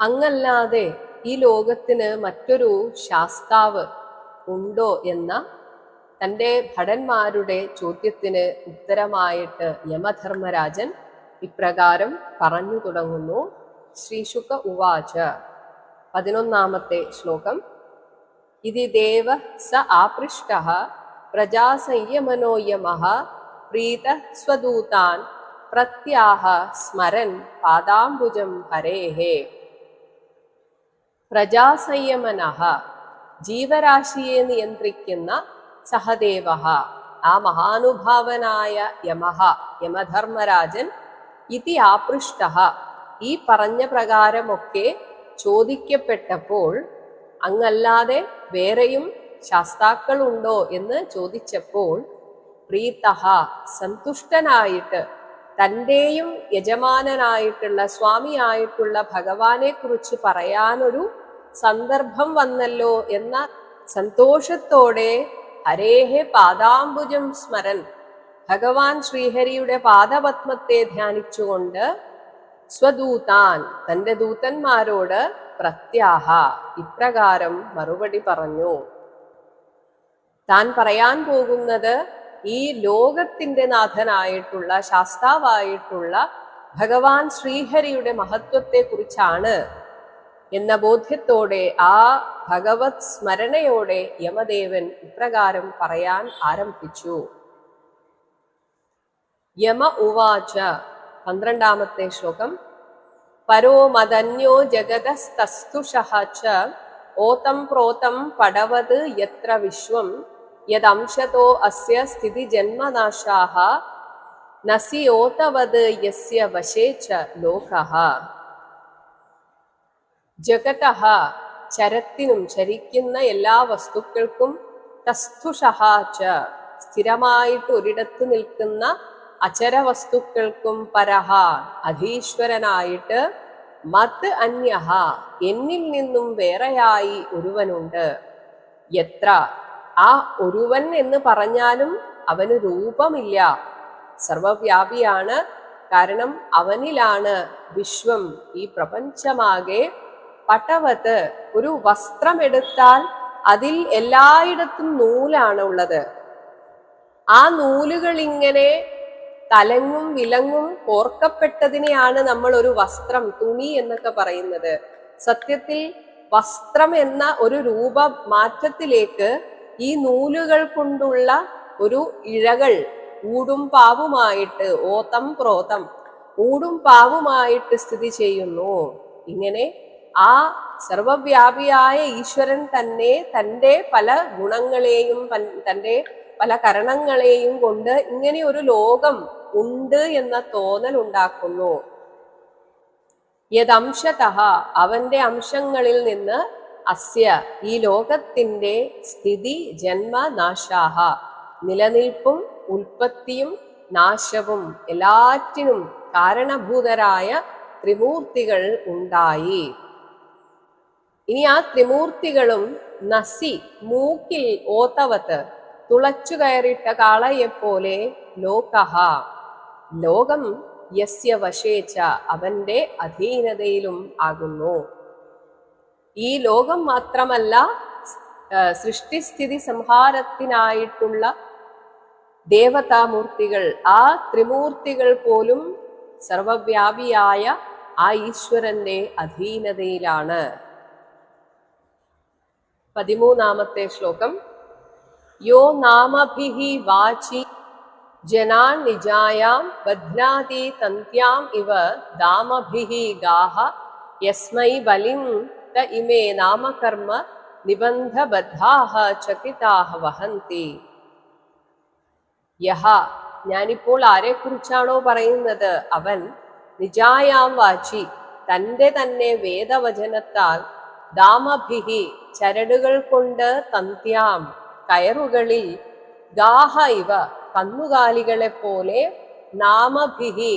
അങ്ങല്ലാതെ ഈ ലോകത്തിന് മറ്റൊരു ശാസ്താവ് ഉണ്ടോ എന്ന തന്റെ ഭടന്മാരുടെ ചോദ്യത്തിന് ഉത്തരമായിട്ട് യമധർമ്മരാജൻ ഇപ്രകാരം പറഞ്ഞു തുടങ്ങുന്നു. ശ്രീശുക ഉവാച. പതിനൊന്നാമത്തെ ശ്ലോകം. ഇതി ദേവ സ ആപൃഷ്ട പ്രജാസംയമനോയമ പ്രീത സ്വദൂതാൻ പ്രത്യാഹ സ്മരൻ പാദാംബുജം ഹരേഹേ. പ്രജാസംയമനഃ ജീവരാശിയെ നിയന്ത്രിക്കുന്ന സഹദേവ ആ മഹാനുഭാവനായ യമഹ യമധർമ്മരാജൻ ഇതി ആപൃഷ്ട. ഈ പറഞ്ഞ പ്രകാരമൊക്കെ ചോദിക്കപ്പെട്ടപ്പോൾ അങ്ങല്ലാതെ വേറെയും ശാസ്താക്കളുണ്ടോ എന്ന് ചോദിച്ചപ്പോൾ പ്രീതഹ സന്തുഷ്ടനായിട്ട് തന്റെയും യജമാനനായിട്ടുള്ള സ്വാമിയായിട്ടുള്ള ഭഗവാനെ കുറിച്ച് പറയാനൊരു സന്ദർഭം വന്നല്ലോ എന്ന സന്തോഷത്തോടെ ഹരേഹെ പാദാംബുജം സ്മരൻ. ഭഗവാൻ ശ്രീഹരിയുടെ പാദപത്മത്തെ ധ്യാനിച്ചുകൊണ്ട് സ്വദൂതാൻ തന്റെ ദൂതന്മാരോട് പ്രത്യാഹ. ഇപ്രകാരം മറുപടി പറഞ്ഞു. താൻ പറയാൻ പോകുന്നത് ഈ ലോകത്തിന്റെ നാഥനായിട്ടുള്ള ശാസ്താവായിട്ടുള്ള ഭഗവാൻ ശ്രീഹരിയുടെ മഹത്വത്തെ കുറിച്ചാണ് എന്ന ബോധ്യത്തോടെ ആ ഭഗവത് സ്മരണയോടെ യമദേവൻ ഇപ്രകാരം പറയാൻ ആരംഭിച്ചു. യമ ഉവാച പന്ത്രണ്ടാമത്തെ ശ്ലോകം. പരോ മദന്യോ ജഗതസ്തസ്തുഷഃ ച ഓതം പ്രോതം പടവത് യത്ര വിശ്വം യദംശതോ അസ്യ സ്ഥിതി ജന്മനാശാഹ നസി ഓതവത് യസ്യ വശേ ച ലോകഃ. ജഗതഃ ചരത്തിനും ചരിക്കുന്ന എല്ലാ വസ്തുക്കൾക്കും തസ്തുഷഹ ച സ്ഥിരമായിട്ട് ഒരിടത്ത് നിൽക്കുന്ന അചര വസ്തുക്കൾക്കും പരഹ അധീശ്വരനായിട്ട് മത് അന്യഹ എന്നിൽ നിന്നും വേറെയായി ഒരുവനുണ്ട്. എത്ര? ആ ഒരുവൻ എന്ന് പറഞ്ഞാലും അവന് രൂപമില്ല. സർവവ്യാപിയാണ് കാരണം അവനിലാണ് വിശ്വം ഈ പ്രപഞ്ചമാകെ പട്ടവത്ത് ഒരു വസ്ത്രം എടുത്താൽ അതിൽ എല്ലായിടത്തും നൂലാണ് ഉള്ളത്. ആ നൂലുകൾ ഇങ്ങനെ തലങ്ങും വിലങ്ങും കോർക്കപ്പെട്ടതിനെയാണ് നമ്മൾ ഒരു വസ്ത്രം തുണി എന്നൊക്കെ പറയുന്നത്. സത്യത്തിൽ വസ്ത്രം എന്ന ഒരു രൂപ മാറ്റത്തിലേക്ക് ഈ നൂലുകൾ കൊണ്ടുള്ള ഒരു ഇഴകൾ ഊടും പാവുമായിട്ട് ഓതം പ്രോതം ഊടും പാവുമായിട്ട് സ്ഥിതി ചെയ്യുന്നു. ഇങ്ങനെ ആ സർവവ്യാപിയായ ഈശ്വരൻ തന്നെ തന്റെ പല ഗുണങ്ങളെയും തന്റെ പല കരണങ്ങളെയും കൊണ്ട് ഇങ്ങനെ ഒരു ലോകം ഉണ്ട് എന്ന തോന്നൽ ഉണ്ടാക്കുന്നു. യദംശത അവന്റെ അംശങ്ങളിൽ നിന്ന് അസ്യ ഈ ലോകത്തിന്റെ സ്ഥിതി ജന്മ നാശാഹ നിലനിൽപ്പും ഉൽപ്പത്തിയും നാശവും എല്ലാറ്റിനും കാരണഭൂതരായ ത്രിമൂർത്തികൾ ഉണ്ടായി. ഇനി ആ ത്രിമൂർത്തികളും നസി മൂക്കിൽ ഓത്തവത്ത് തുളച്ചു കയറിട്ട കാളയെപ്പോലെ ലോകഹ. ലോകം യസ്യ വശേച്ച അവന്റെ അധീനതയിലും ആകുന്നു. ഈ ലോകം മാത്രമല്ല സൃഷ്ടിസ്ഥിതി സംഹാരത്തിനായിട്ടുള്ള ദേവതാമൂർത്തികൾ ആ ത്രിമൂർത്തികൾ പോലും സർവവ്യാപിയായ ആ ഈശ്വരന്റെ അധീനതയിലാണ്. പതിമൂന്നാമത്തെ ശ്ലോകം. യോ നാമഭിഹി വാചി ജനാൻ നിജായാം ബധ്നാതി തന്ത്യാം ഇവ ദാമഭിഹി ഗാഹ. യസ്മൈ ബലിം ത ഇമേ നാമകർമ്മ നിബന്ധബദ്ധാഹ ചകിതാഹ വഹന്തി. യഹ ഞാനിപ്പോൾ ആരെക്കുറിച്ചാണോ പറയുന്നത്? അവൻ നിജായാം വാചി തന്റെ തന്നെ വേദവചനത്താൽ ദാമഭിഹി ചരടുകൾ കൊണ്ട് തന്ത്യാം. കയറുകളിൽ ഗാഹ ഇവ കന്നുകാലികളെ പോലെ നാമഭിഹി.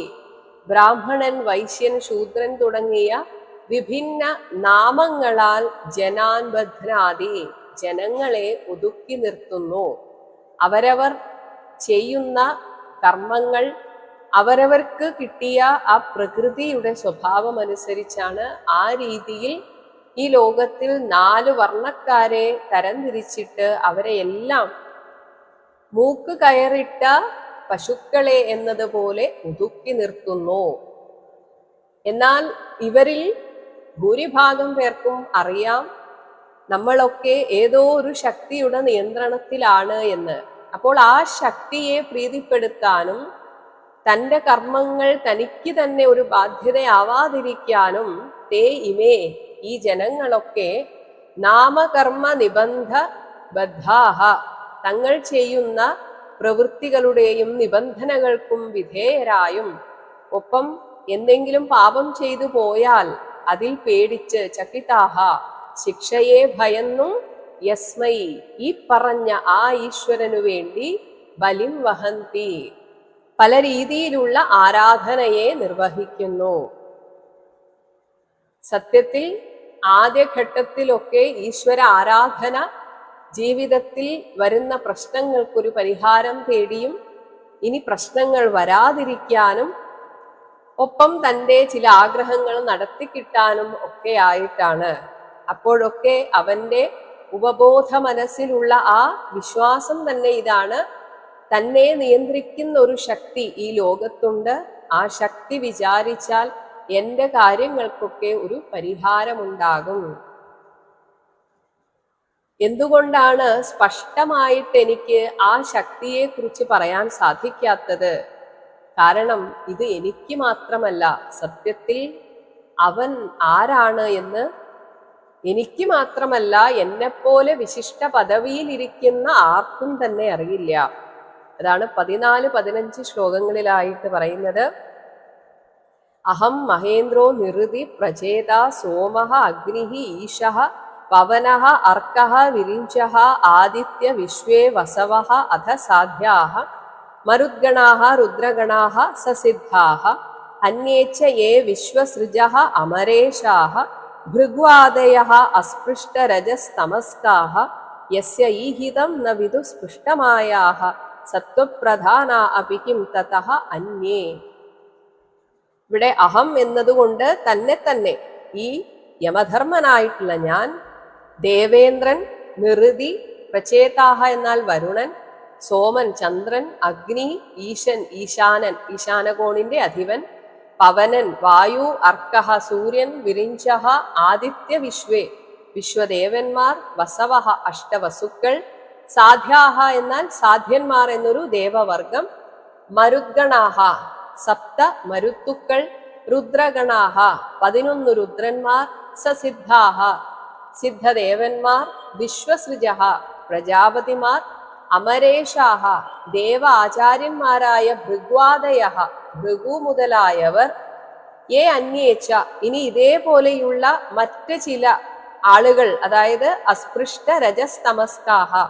ബ്രാഹ്മണൻ വൈശ്യൻ ശൂദ്രൻ തുടങ്ങിയ വിഭിന്ന നാമങ്ങളാൽ ജനാൻ ബധ്നാതി ജനങ്ങളെ ഒതുക്കി നിർത്തുന്നു. അവരവർ ചെയ്യുന്ന കർമ്മങ്ങൾ അവരവർക്ക് കിട്ടിയ ആ പ്രകൃതിയുടെ സ്വഭാവം അനുസരിച്ചാണ് ആ രീതിയിൽ ഈ ലോകത്തിൽ നാല് വർണക്കാരെ തരംതിരിച്ചിട്ട് അവരെ എല്ലാം മൂക്ക് കയറിട്ട പശുക്കളെ എന്നതുപോലെ ഒതുക്കി നിർത്തുന്നു. എന്നാൽ ഇവരിൽ ഭൂരിഭാഗം പേർക്കും അറിയാം നമ്മളൊക്കെ ഏതോ ഒരു ശക്തിയുടെ നിയന്ത്രണത്തിലാണ് എന്ന്. അപ്പോൾ ആ ശക്തിയെ പ്രീതിപ്പെടുത്താനും തന്റെ കർമ്മങ്ങൾ തനിക്ക് തന്നെ ഒരു ബാധ്യതയാവാതിരിക്കാനും തേ ഇമേ ഈ ജനങ്ങളൊക്കെ നാമകർമ്മ നിബന്ധ ബദ്ധാഹ തങ്ങൾ ചെയ്യുന്ന പ്രവൃത്തികളുടെയും നിബന്ധനകൾക്കും വിധേയരായും. ഒപ്പം എന്തെങ്കിലും പാപം ചെയ്തു പോയാൽ അതിൽ പേടിച്ച് ചകിതാഹ ശിക്ഷയെ ഭയന്നും യസ്മൈ. ഈ പറഞ്ഞ ആ ഈശ്വരനു വേണ്ടി ബലിം വഹന്തി. പല രീതിയിലുള്ള ആരാധനയെ നിർവഹിക്കുന്നു. സത്യത്തിൽ ആദ്യഘട്ടത്തിലൊക്കെ ഈശ്വര ആരാധന ജീവിതത്തിൽ വരുന്ന പ്രശ്നങ്ങൾക്കൊരു പരിഹാരം തേടിയും ഇനി പ്രശ്നങ്ങൾ വരാതിരിക്കാനും ഒപ്പം തന്റെ ചില ആഗ്രഹങ്ങൾ നടത്തിക്കിട്ടാനും ഒക്കെ ആയിട്ടാണ് അപ്പോഴൊക്കെ അവന്റെ ഉപബോധ മനസ്സിലുള്ള ആ വിശ്വാസം തന്നെ ഇതാണ്. തന്നെ നിയന്ത്രിക്കുന്ന ഒരു ശക്തി ഈ ലോകത്തുണ്ട്. ആ ശക്തി വിചാരിച്ചാൽ എന്റെ കാര്യങ്ങൾക്കൊക്കെ ഒരു പരിഹാരമുണ്ടാകും. എന്തുകൊണ്ടാണ് സ്പഷ്ടമായിട്ട് എനിക്ക് ആ ശക്തിയെ കുറിച്ച് പറയാൻ സാധിക്കാത്തത്? കാരണം ഇത് എനിക്ക് മാത്രമല്ല സത്യത്തിൽ അവൻ ആരാണ് എന്ന് എനിക്ക് മാത്രമല്ല എന്നെപ്പോലെ വിശിഷ്ട പദവിയിലിരിക്കുന്ന ആർക്കും തന്നെ അറിയില്ല. അതാണ് പതിനാല് പതിനഞ്ച് ശ്ലോകങ്ങളിലായിട്ട് പറയുന്നത്. അഹം മഹേന്ദ്രോ നിറുതി പ്രചേത സോമ അഗ്നി ഈശ പവന അർക്ക വിരിഞ്ച ആദിത്യ വിശ്വേ വസവ അധ സാധ്യാ മരുദ്ഗണാ രുദ്രഗണാ സസിദ്ധാ അന്യേച്ച യേ വിശ്വസൃജ അമരേഷാ ഭൃഗ്വാദയ അസ്പൃഷ്ടരജസ്തമസ്കാ യസ്യ ഈഹിതം ന വിദു സ്പൃഷ്ടമായാ സത്വപ്രധാന അപി കിം തതഃ അന്യേ ഇവിടെ അഹം എന്നതുകൊണ്ട് തന്നെ തന്നെ ഈ യമധർമ്മനായിട്ടുള്ള ഞാൻ ദേവേന്ദ്രൻ നിറുതി പ്രചേതാഹ എന്നാൽ വരുണൻ സോമൻ ചന്ദ്രൻ അഗ്നി ഈശൻ ഈശാനൻ ഈശാനകോണിന്റെ അധിപൻ പവനൻ വായു അർക്കഹ സൂര്യൻ വിരിഞ്ചഹ ആദിത്യ വിശ്വേ വിശ്വദേവന്മാർ വസവഹ അഷ്ടവസുക്കൾ സാധ്യാഹ എന്നാൽ സാധ്യന്മാർ എന്നൊരു ദേവവർഗം മരുദ്ഗണാഹ സപ്ത മരുത്തുക്കൾ രുദ്രഗണാഹ. പതിനൊന്ന് രുദ്രന്മാർ സസിദ്ധാഹ. സിദ്ധദേവന്മാർ വിശ്വസൃജ പ്രജാപതിമാർ അമരേഷാഹ. ദേവ ആചാര്യന്മാരായ ഭൃഗ്വാദയ ഭൃഗു മുതലായവർ ഏ അന്യേച്ച ഇനി ഇതേപോലെയുള്ള മറ്റ് ചില ആളുകൾ അതായത് അസ്പൃഷ്ട രജസ്തമസ്കാഹ.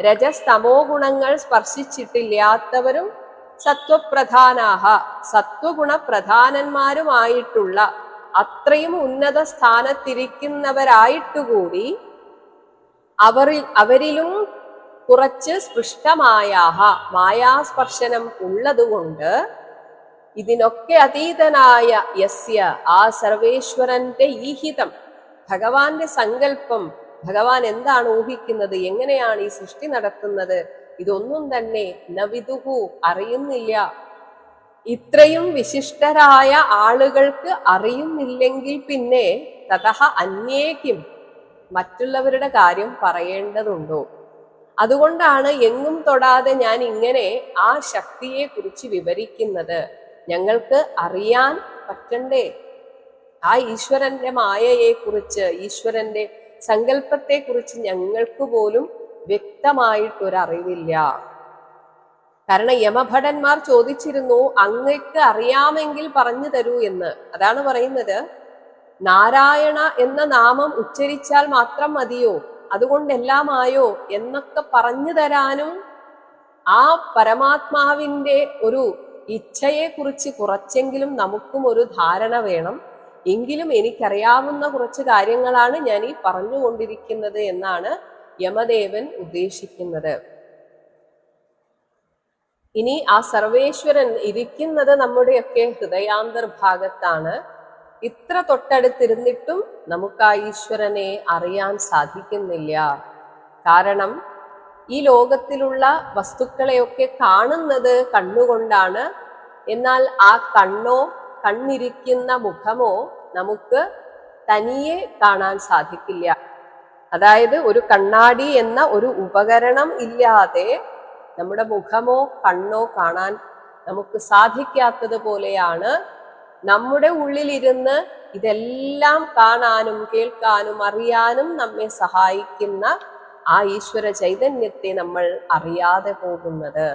രജസ്തമോ ഗുണങ്ങൾ സ്പർശിച്ചിട്ടില്ലാത്തവരും സത്വപ്രധാനാഹ സത്വഗുണ പ്രധാനന്മാരുമായിട്ടുള്ള അത്രയും ഉന്നത സ്ഥാനത്തിരിക്കുന്നവരായിട്ടുകൂടി അവരിൽ അവരിലും കുറച്ച് സ്പൃഷ്ടമായാഹ മായാസ്പർശനം ഉള്ളതുകൊണ്ട് ഇതിനൊക്കെ അതീതനായ യസ്യ ആ സർവേശ്വരന്റെ ഈഹിതം ഭഗവാന്റെ സങ്കല്പം ഭഗവാൻ എന്താണ് ഊഹിക്കുന്നത് എങ്ങനെയാണ് ഈ സൃഷ്ടി നടത്തുന്നത് ഇതൊന്നും തന്നെ നവിതുഹു അറിയുന്നില്ല. ഇത്രയും വിശിഷ്ടരായ ആളുകൾക്ക് അറിയുന്നില്ലെങ്കിൽ പിന്നെ തഥ അന്യേക്കും മറ്റുള്ളവരുടെ കാര്യം പറയേണ്ടതുണ്ടോ? അതുകൊണ്ടാണ് എങ്ങും തൊടാതെ ഞാൻ ഇങ്ങനെ ആ ശക്തിയെ കുറിച്ച് വിവരിക്കുന്നത്. ഞങ്ങൾക്ക് അറിയാൻ പറ്റണ്ടേ? ആ ഈശ്വരന്റെ മായയെ കുറിച്ച് ഈശ്വരന്റെ സങ്കല്പത്തെ കുറിച്ച് ഞങ്ങൾക്ക് പോലും വ്യക്തമായിട്ടൊരറിവില്ല. കാരണം യമഭടന്മാർ ചോദിച്ചിരുന്നു അങ്ങക്ക് അറിയാമെങ്കിൽ പറഞ്ഞു തരൂ എന്ന്. അതാണ് പറയുന്നത്. നാരായണ എന്ന നാമം ഉച്ചരിച്ചാൽ മാത്രം മതിയോ? അതുകൊണ്ടെല്ലാമായോ? എന്നൊക്കെ പറഞ്ഞു തരാനും ആ പരമാത്മാവിന്റെ ഒരു ഇച്ഛയെക്കുറിച്ച് കുറച്ചെങ്കിലും നമുക്കും ഒരു ധാരണ വേണം. എങ്കിലും എനിക്കറിയാവുന്ന കുറച്ച് കാര്യങ്ങളാണ് ഞാൻ ഈ പറഞ്ഞുകൊണ്ടിരിക്കുന്നത് എന്നാണ് യമദേവൻ ഉദ്ദേശിക്കുന്നത്. ഇനി ആ സർവേശ്വരൻ ഇരിക്കുന്നത് നമ്മുടെയൊക്കെ ഹൃദയാന്തർഭാഗത്താണ്. ഇത്ര തൊട്ടടുത്തിരുന്നിട്ടും നമുക്ക് ആ ഈശ്വരനെ അറിയാൻ സാധിക്കുന്നില്ല. കാരണം ഈ ലോകത്തിലുള്ള വസ്തുക്കളെയൊക്കെ കാണുന്നത് കണ്ണുകൊണ്ടാണ്. എന്നാൽ ആ കണ്ണോ കണ്ണിരിക്കുന്ന മുഖമോ നമുക്ക് തനിയെ കാണാൻ സാധിക്കില്ല. അതായത് ഒരു കണ്ണാടി എന്ന ഒരു ഉപകരണം ഇല്ലാതെ നമ്മുടെ മുഖമോ കണ്ണോ കാണാൻ നമുക്ക് സാധിക്കാത്തത് പോലെയാണ് നമ്മുടെ ഉള്ളിലിരുന്ന് ഇതെല്ലാം കാണാനും കേൾക്കാനും അറിയാനും നമ്മെ സഹായിക്കുന്ന ആ ഈശ്വര ചൈതന്യത്തെ നമ്മൾ അറിയാതെ പോകുന്നത്.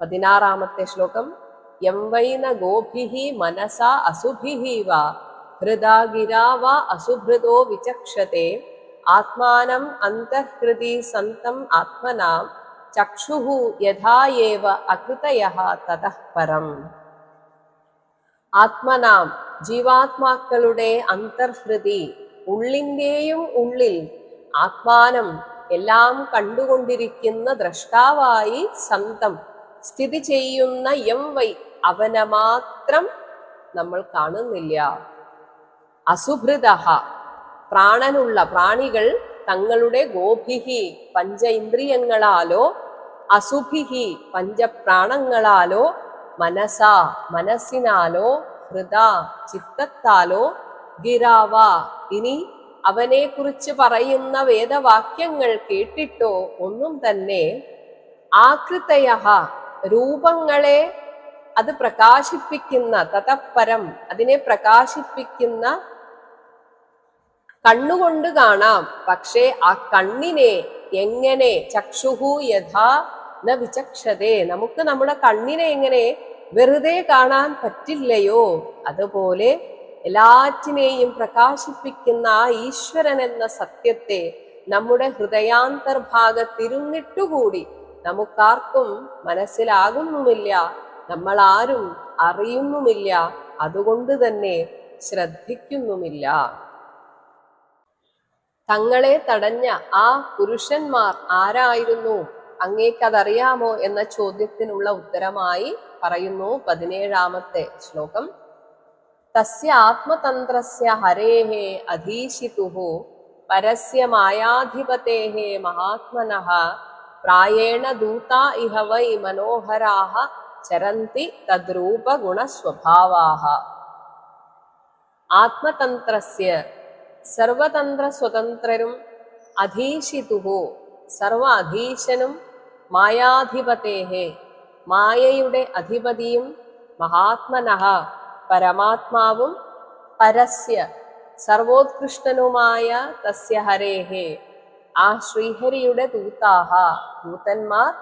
പതിനാറാമത്തെ ശ്ലോകം. യംവൈന ഗോഭിഹി മനസ അസുഭിഹി വാ ഹൃദാ ഗിരാ വ അസുഭൃതോ വിചക്ഷത്തെ ആത്മാനം അന്തഃഹൃതി സന്തം ആത്മനാം ചക്ഷുഹു യഥായേവ അകൃതയ തതഃ പരം. ആത്മനാം ജീവാത്മാക്കളുടെ അന്തർഹൃതി ഉള്ളിന്റെയും ഉള്ളിൽ ആത്മാനം എല്ലാം കണ്ടുകൊണ്ടിരിക്കുന്ന ദ്രഷ്ടാവായി സന്തം സ്ഥിതി ചെയ്യുന്ന എം വൈ അവനെ മാത്രം നമ്മൾ കാണുന്നില്ല. അസുഭൃത പ്രാണനുള്ള പ്രാണികൾ തങ്ങളുടെ ഗോഭിഹി പഞ്ച ഇന്ദ്രിയങ്ങളാലോ അസുഭിഹി പഞ്ചപ്രാണങ്ങളാലോ മനസ മനസ്സിനാലോ ഹൃദ ചിത്തത്താലോ ഗിരാവ ഇനി അവനെക്കുറിച്ച് പറയുന്ന വേദവാക്യങ്ങൾ കേട്ടിട്ടോ? ഒന്നും തന്നെ. ആകൃതയ രൂപങ്ങളെ അത് പ്രകാശിപ്പിക്കുന്ന തതപ്പരം അതിനെ പ്രകാശിപ്പിക്കുന്ന കണ്ണുകൊണ്ട് കാണാം. പക്ഷേ ആ കണ്ണിനെ എങ്ങനെ ചക്ഷുഹു യഥാ ന വിചക്ഷതേ? നമുക്ക് നമ്മുടെ കണ്ണിനെ എങ്ങനെ വെറുതെ കാണാൻ പറ്റില്ലയോ? അതുപോലെ എല്ലാറ്റിനെയും പ്രകാശിപ്പിക്കുന്ന ആ ഈശ്വരൻ എന്ന സത്യത്തെ നമ്മുടെ ഹൃദയാന്തർഭാഗത്തിരുന്നിട്ടുകൂടി നമുക്കാർക്കും മനസ്സിലാകുന്നുമില്ല. നമ്മൾ ആരും അറിയുന്നുമില്ല. അതുകൊണ്ട് തന്നെ ശ്രദ്ധിക്കുന്നുമില്ല. തങ്ങളെ തടഞ്ഞ ആ പുരുഷന്മാർ ആരായിരുന്നു? അങ്ങേക്കതറിയാമോ എന്ന ചോദ്യത്തിനുള്ള ഉത്തരമായി പറയുന്നു പതിനേഴാമത്തെ ശ്ലോകം. തസ്യ ആത്മതന്ത്രസ്യ ഹരേഹേ അധീശിതുഹു പരസ്യ മായാധിപത്തെ മഹാത്മനഃ പ്രായേണ ദൂത ഇഹ വൈ മനോഹരാഹ ചരന്തി തദ്രൂപഗുണസ്വഭാവാः ആത്മതന്ത്രസ്യ സർവതന്ത്ര സ്വതന്ത്രരും അധീശിതുഹു. സർവ അധീശനും മായാധിപതേഹേ. മായയുടെ അധിപതിയും മഹാത്മനഃ പരമാത്മാവും പരസ്യ സർവോത്കൃഷ്ടനുമായ തസ്യ ഹരേഹേ. ആ ശ്രീഹരിയുടെ ദൂതാഹ ദൂതന്മാർ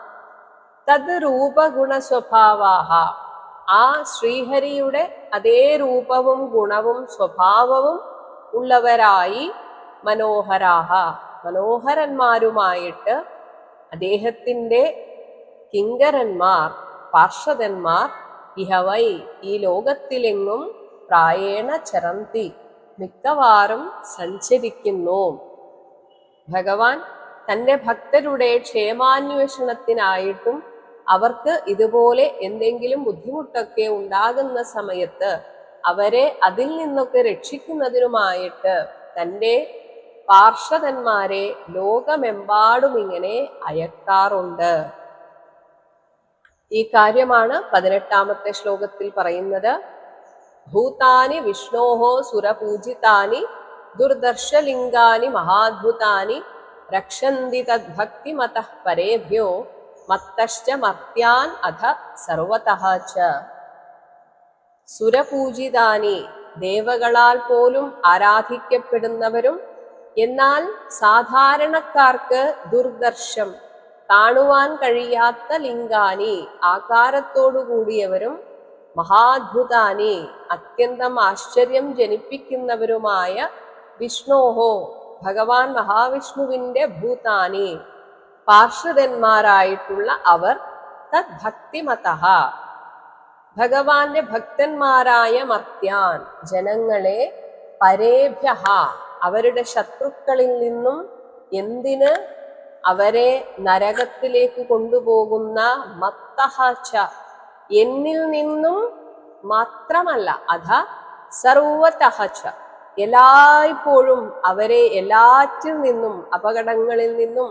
തത് രൂപഗുണ ആ ശ്രീഹരിയുടെ അതേ രൂപവും ഗുണവും സ്വഭാവവും ഉള്ളവരായി മനോഹരാഹ. മനോഹരന്മാരുമായിട്ട് അദ്ദേഹത്തിന്റെ കിങ്കരന്മാർ പാർഷദന്മാർ ഇഹവൈ ഈ ലോകത്തിലെങ്ങും പ്രായേണ ചരന്തി മിക്കവാറും സഞ്ചരിക്കുന്നു. ഭഗവാൻ തന്റെ ഭക്തരുടെ ക്ഷേമാന്വേഷണത്തിനായിട്ടും അവർക്ക് ഇതുപോലെ എന്തെങ്കിലും ബുദ്ധിമുട്ടൊക്കെ ഉണ്ടാകുന്ന സമയത്ത് അവരെ അതിൽ നിന്നൊക്കെ രക്ഷിക്കുന്നതിനുമായിട്ട് തന്റെ പാർഷദന്മാരെ ലോകമെമ്പാടും ഇങ്ങനെ അയക്കാറുണ്ട്. ഈ കാര്യമാണ് പതിനെട്ടാമത്തെ ശ്ലോകത്തിൽ പറയുന്നത്. ഭൂതാനി വിഷ്ണോഹോ സുരപൂജിതാനി ദുർദർശലിംഗാനി മഹാദ്ഭുതാനി രക്ഷന്തി തദ്ഭക്തിമതഃ പരേഭ്യോ മത്തശ്ച മർത്യാൻ അധ സർവതഹ ച. സുരപൂജിതാനി ദേവകളാൽ പോലും ആരാധിക്കപ്പെടുന്നവരും എന്നാൽ സാധാരണക്കാർക്ക് ദുർദർശം കാണുവാൻ കഴിയാത്ത ലിംഗാനി ആകാരത്തോടു കൂടിയവരും മഹാദ്ഭുതാനി അത്യന്തം ആശ്ചര്യം ജനിപ്പിക്കുന്നവരുമായ വിഷ്ണോഹോ ഭഗവാൻ മഹാവിഷ്ണുവിന്റെ ഭൂതാനി പാർശ്വതന്മാരായിട്ടുള്ള അവർ തദ് ഭക്തിമതഃ ഭഗവാന്റെ ഭക്തന്മാരായ മർത്യാൻ ജനങ്ങളെ പരേഭ്യ അവരുടെ ശത്രുക്കളിൽ നിന്നും എന്തിന് അവരെ നരകത്തിലേക്ക് കൊണ്ടുപോകുന്ന മത്തഹച്ച എന്നിൽ നിന്നും മാത്രമല്ല അധ സർവതഹച്ച എല്ലായ്പ്പോഴും അവരെ എല്ലാറ്റിൽ നിന്നും അപകടങ്ങളിൽ നിന്നും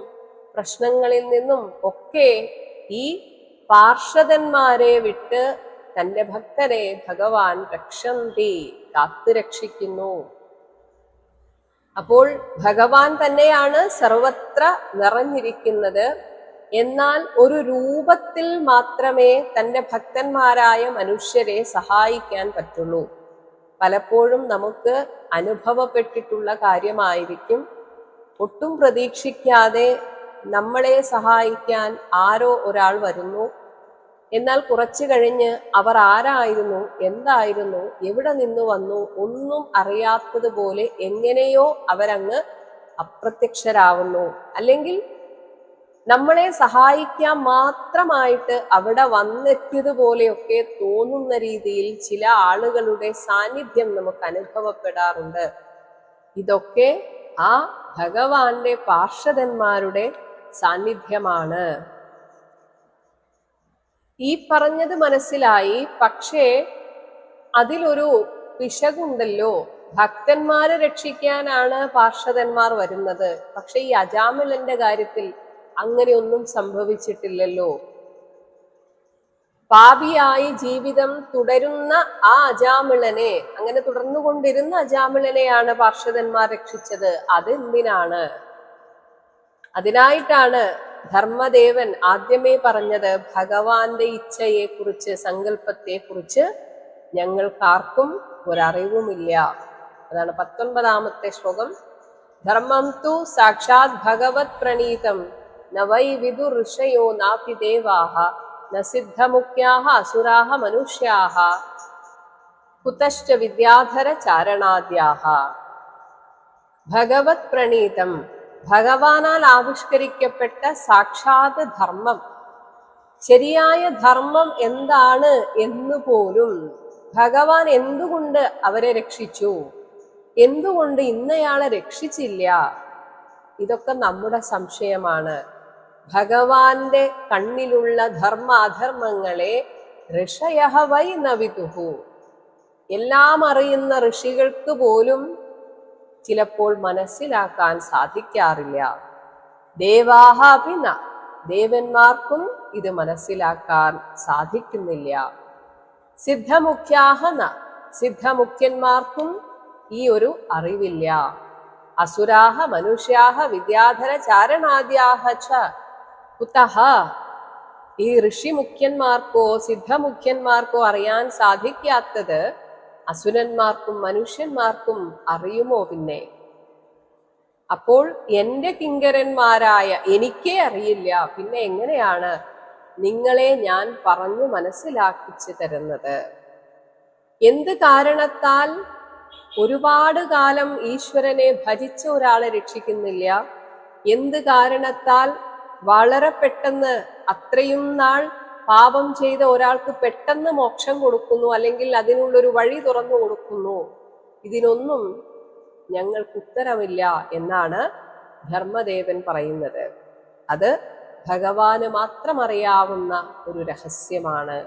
പ്രശ്നങ്ങളിൽ നിന്നും ഒക്കെ ഈ പാർഷദന്മാരെ വിട്ട് തന്റെ ഭക്തരെ ഭഗവാൻ രക്ഷന്തി കാത്തുരക്ഷിക്കുന്നു അപ്പോൾ ഭഗവാൻ തന്നെയാണ് സർവത്ര നിറഞ്ഞിരിക്കുന്നത്. എന്നാൽ ഒരു രൂപത്തിൽ മാത്രമേ തന്റെ ഭക്തന്മാരായ മനുഷ്യരെ സഹായിക്കാൻ പറ്റുള്ളൂ. പലപ്പോഴും നമുക്ക് അനുഭവപ്പെട്ടിട്ടുള്ള കാര്യമായിരിക്കും. ഒട്ടും പ്രതീക്ഷിക്കാതെ നമ്മളെ സഹായിക്കാൻ ആരോ ഒരാൾ വരുന്നു. എന്നാൽ കുറച്ചു കഴിഞ്ഞ് അവർ ആരായിരുന്നു എന്തായിരുന്നു എവിടെ നിന്ന് വന്നു ഒന്നും അറിയാത്തതുപോലെ എങ്ങനെയോ അവരങ്ങ് അപ്രത്യക്ഷരാവുന്നു. അല്ലെങ്കിൽ നമ്മളെ സഹായിക്കാൻ മാത്രമായിട്ട് അവിടെ വന്നെത്തിയതുപോലെയൊക്കെ തോന്നുന്ന രീതിയിൽ ചില ആളുകളുടെ സാന്നിധ്യം നമുക്ക് അനുഭവപ്പെടാറുണ്ട്. ഇതൊക്കെ ആ ഭഗവാന്റെ പാർഷദന്മാരുടെ സാന്നിധ്യമാണ്. ഈ പറഞ്ഞത് മനസ്സിലായി. പക്ഷേ അതിലൊരു പിശകുണ്ടല്ലോ. ഭക്തന്മാരെ രക്ഷിക്കാനാണ് പാർഷദന്മാർ വരുന്നത്. പക്ഷെ ഈ അജാമിലന്റെ കാര്യത്തിൽ അങ്ങനെയൊന്നും സംഭവിച്ചിട്ടില്ലല്ലോ. പാപിയായി ജീവിതം തുടരുന്ന ആ അജാമിളനെ അങ്ങനെ തുടർന്നുകൊണ്ടിരുന്ന അജാമിളനെയാണ് പാർഷദന്മാർ രക്ഷിച്ചത്. അതെന്തിനാണ്? അതിനായിട്ടാണ് ധർമ്മദേവൻ ആദ്യമേ പറഞ്ഞത് ഭഗവാന്റെ ഇച്ഛയെ കുറിച്ച് സങ്കല്പത്തെ കുറിച്ച് ഞങ്ങൾക്കാർക്കും ഒരറിവുമില്ല. അതാണ് പത്തൊൻപതാമത്തെ ശ്ലോകം. ധർമ്മം തു സാക്ഷാത് ഭഗവത് പ്രണീതം നവൈ വിദു ഋഷയോ നാപി ദേവാഹ ന സിദ്ധമുഖ്യാഹ അസുരാഹ മനുഷ്യാഹ കുതശ്ച വിദ്യാധര ചാരണാദ്യാഹ. ഭഗവത് പ്രണീതം ഭഗവാനാൽ ആവിഷ്കരിക്കപ്പെട്ട സാക്ഷാത് ധർമ്മം. ശരിയായ ധർമ്മം എന്താണ് എന്ന് പോലും ഭഗവാൻ എന്തുകൊണ്ട് അവരെ രക്ഷിച്ചു? എന്തുകൊണ്ട് ഇന്നയാളെ രക്ഷിച്ചില്ല? ഇതൊക്കെ നമ്മുടെ സംശയമാണ്. ഭഗവാന്റെ കണ്ണിലുള്ള ധർമ്മ അധർമ്മങ്ങളെ ഋഷയഹ വൈ നവിതുഹു. എല്ലാം അറിയുന്ന ഋഷികൾക്ക് പോലും ചിലപ്പോൾ മനസ്സിലാക്കാൻ സാധിക്കാറില്ല. ദേവാഹ പിന്ന ദേവന്മാർക്കും ഇത് മനസ്സിലാക്കാൻ സാധിക്കുന്നില്ല. സിദ്ധമുഖ്യാഹന. സിദ്ധമുഖ്യന്മാർക്കും ഈ ഒരു അറിവില്ല. അസുരാഹ മനുഷ്യാഹ വിദ്യാധര ചാരണാദ്യാഹ ച. കുതഹ ഈ ഋഷിമുഖ്യന്മാർക്കോ സിദ്ധമുഖ്യന്മാർക്കോ അറിയാൻ സാധിക്കാത്തത് അസുരന്മാർക്കും മനുഷ്യന്മാർക്കും അറിയുമോ പിന്നെ? അപ്പോൾ എന്റെ കിങ്കരന്മാരായ എനിക്കേ അറിയില്ല. പിന്നെ എങ്ങനെയാണ് നിങ്ങളെ ഞാൻ പറഞ്ഞു മനസ്സിലാക്കിച്ചു തരുന്നത്? എന്ത് കാരണത്താൽ ഒരുപാട് കാലം ഈശ്വരനെ ഭജിച്ച ഒരാളെ രക്ഷിക്കുന്നില്ല? എന്ത് കാരണത്താൽ വളരെ പെട്ടെന്ന് അത്രയും നാൾ പാപം ചെയ്ത ഒരാൾക്ക് പെട്ടെന്ന് മോക്ഷം കൊടുക്കുന്നു അല്ലെങ്കിൽ അതിനുള്ളൊരു വഴി തുറന്നു കൊടുക്കുന്നു. ഇതിനൊന്നും ഞങ്ങൾക്ക് ഉത്തരമില്ല എന്നാണ് ധർമ്മദേവൻ പറയുന്നത്. അത് ഭഗവാന് മാത്രം അറിയാവുന്ന ഒരു രഹസ്യമാണ്.